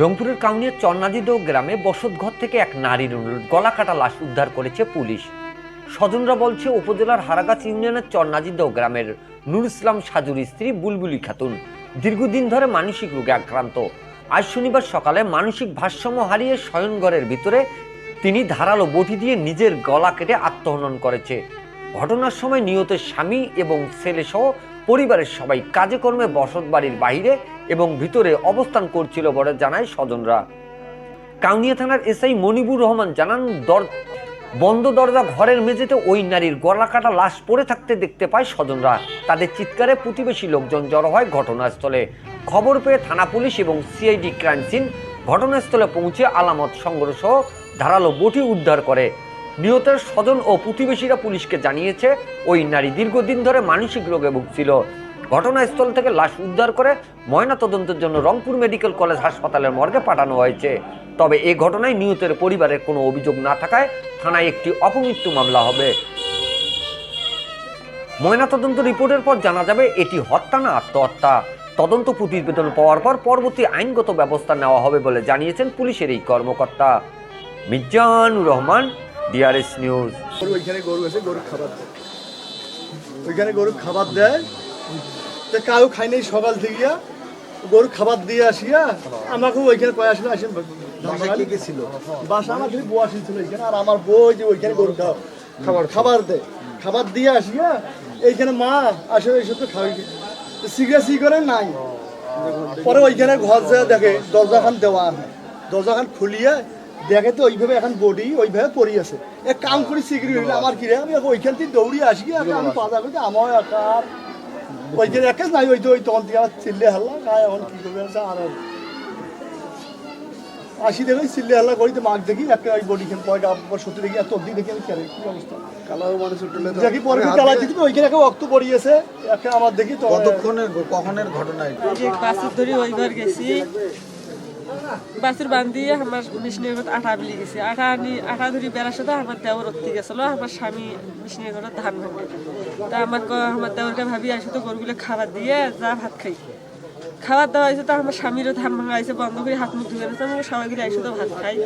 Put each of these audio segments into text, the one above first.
রংপুরের কাউনিয়ার চন্নাদিদৌ গ্রামে বসতঘর থেকে এক নারীর গলা কাটা লাশ উদ্ধার করেছে পুলিশ। স্বজনরা বলছে, উপজেলার হারাগাছ ইউনিয়নের চন্নাদিদৌ গ্রামের নুর ইসলাম সাজুর স্ত্রী বুলবুলি খাতুন দীর্ঘদিন ধরে মানসিক রোগে আক্রান্ত। আজ শনিবার সকালে মানসিক ভারসাম্য হারিয়ে শয়নঘরের ভিতরে তিনি ধারালো বটি দিয়ে নিজের গলা কেটে আত্মহনন করেছে। ঘটনার সময় নিহতের স্বামী এবং ছেলে সহ পরিবারের সবাই কাজে কর্মে বসত বাড়ির বাইরে এবং ভিতরে অবস্থান করছিল বলে জানায় স্বজনরা। কাউনিয়া থানার এসআই মনিবুর রহমান জানান, দর বন্ধ দরজা ঘরের মেঝেতে ওই নারীর গলা কাটা লাশ পড়ে থাকতে দেখতে পায় স্বজনরা। তাদের চিৎকারে প্রতিবেশী লোকজন জড়ো হয় ঘটনাস্থলে। খবর পেয়ে থানা পুলিশ এবং সিআইডি ক্রাইম সিন ঘটনাস্থলে পৌঁছে আলামত সংগ্রহ সহ ধারালো বটি উদ্ধার করে। নিহতের স্বজন ও প্রতিবেশীরা পুলিশকে জানিয়েছে, ওই নারী দীর্ঘদিন ধরে মানসিক রোগে ভুগছিল। ঘটনাস্থল থেকে লাশ উদ্ধার করে ময়নাতদন্তের জন্য রংপুর মেডিকেল কলেজ হাসপাতালের মর্গে পাঠানো হয়েছে। তবে এ ঘটনায় নিহতের পরিবারের কোনো অভিযোগ না থাকায় থানায় একটি অপমৃত্যু মামলা হবে। ময়নাতদন্ত রিপোর্টের পর জানা যাবে, এটি হত্যা না আত্মহত্যা। তদন্ত প্রতিবেদন পাওয়ার পর পরবর্তী আইনগত ব্যবস্থা নেওয়া হবে বলে জানিয়েছেন পুলিশের এই কর্মকর্তা। Mirjanur Rahman DRS news. ওইখানে গরু আছে গরু খাবার দেয়। ওইখানে গরু খাবার দেয়। তো কাউ খাই নাই সকাল থেকে গরু খাবার দিয়ে আসিয়া আমাকে ওইখানে কয়ে আসলে আসেন ছিল? বাসা আমার খালি বউ ওইখানে আর আমার বউ যে ওইখানে গরু খাওয়া খাবার খাবার দেয়। খাবার দিয়ে আসিয়া এইখানে মা আসলে এইসব তো খাওয়াই সিগারেট সিগারেট নাই। পরে ওইখানে ঘর যায় দেখে দরজাখান দেওয়া দরজাখান খুলিয়ে দেখে তো ওইভাবে এখন বডি ওইভাবে পড়ি আছে। এক কাম করি সিগারেট হইলে আমার কি রে আমি ওইখান থেকে দৌড়ি আসি এখন আমি পাতা করি আমার একার ওইখানে একাজ নাই ওই তো ওই তখন থেকে আমার চিল্লে হাল্লা গায়ে এখন কি করবে আছে আর আসি দেখি চিল্লে হাল্লা করি তো মাছ দেখি একটা ওই বডি খেন পয়গা সত্যি দেখি এত অব্দি দেখি আমি কেন কি অবস্থা? কালাও মানুষ উঠলে দেখি পরে হাত কালা দিয়ে- দেখি ওইখানে একটা রক্ত পড়িয়েছে একটা আমার দেখি তো কতক্ষণের কখনের ঘটনা এটা? যে বাসের ধরে ওইবার গেছি বাসের বান্ধিয়ে আমার মিশনের ঘর আটা বিলি গেছি। আঠা আনি আঠা ধরি বেড়ার সাথে আমার দেওয়ার অত্তি গেছিল আমার স্বামী মিশনের ঘরে ধান ভাঙে। তা আমার আমার দেওয়ারকে ভাবি আসে তো গরুগুলো খাবার দিয়ে, যা ভাত খাই। খাবার দেওয়া হয়েছে তো আমার স্বামীরও ধান ভাঙা হয়েছে বন্ধ করে হাত মুখ ধুয়ে নিয়েছে আমাকে সবাই মিলে এসে তো ভাত খাই।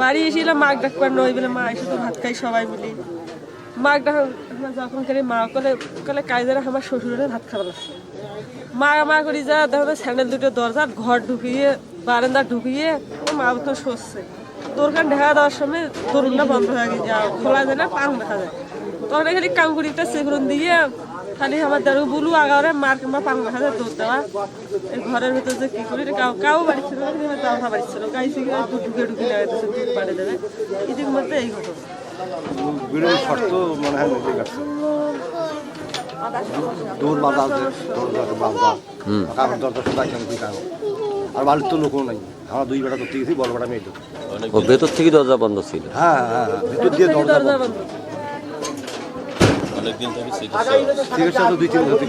বাড়ি এসেছিলাম মাক ডাকবার নই বলে মা এসে তো ভাত খাই সবাই মিলি। মাক ডাক যখন করে মা কলে কলে কাজের আমার শ্বশুরের ভাত খাবার মা মা করি যা দেখো স্যান্ডেল দুটো দরজা ঘর ঢুকিয়ে বারান্দা ঢুকিয়ে ও মা তো সরছে। দোরখান ঢেকা দেওয়ার সময় তরুণটা বন্ধ হয়ে গেছে আর খোলা যায় না পাং দেখা যায়। তখন খালি কাম করি একটা সেগুন দিয়ে খালি আমার দাঁড়ু বুলু আগারে মার কিংবা পাং দেখা যায় দৌড় দেওয়া। এই ঘরের ভিতরে যে কি করি কাউ কাউ বাড়ি ছিল দাওয়া বাড়ি ছিল। গাই দুধ ঢুকে ঢুকে লাগাইতেছে দুধ পাড়ে দেবে। এদিক মধ্যে এই ঘটনা। দৌড় বাঁধা দরজা বাঁধা কারণ দরজা সদা কেন কি কারণ আর বাড়ির তো লোকও নাই আমার দুই বেটা ধরতে গেছি বড় বেটা মেয়ে। ও ভেতর থেকে দরজা বন্ধ ছিল হ্যাঁ হ্যাঁ ভেতর ভিতর দিয়ে দরজা বন্ধ। চিকিৎসা তো দুই তিন ধরতে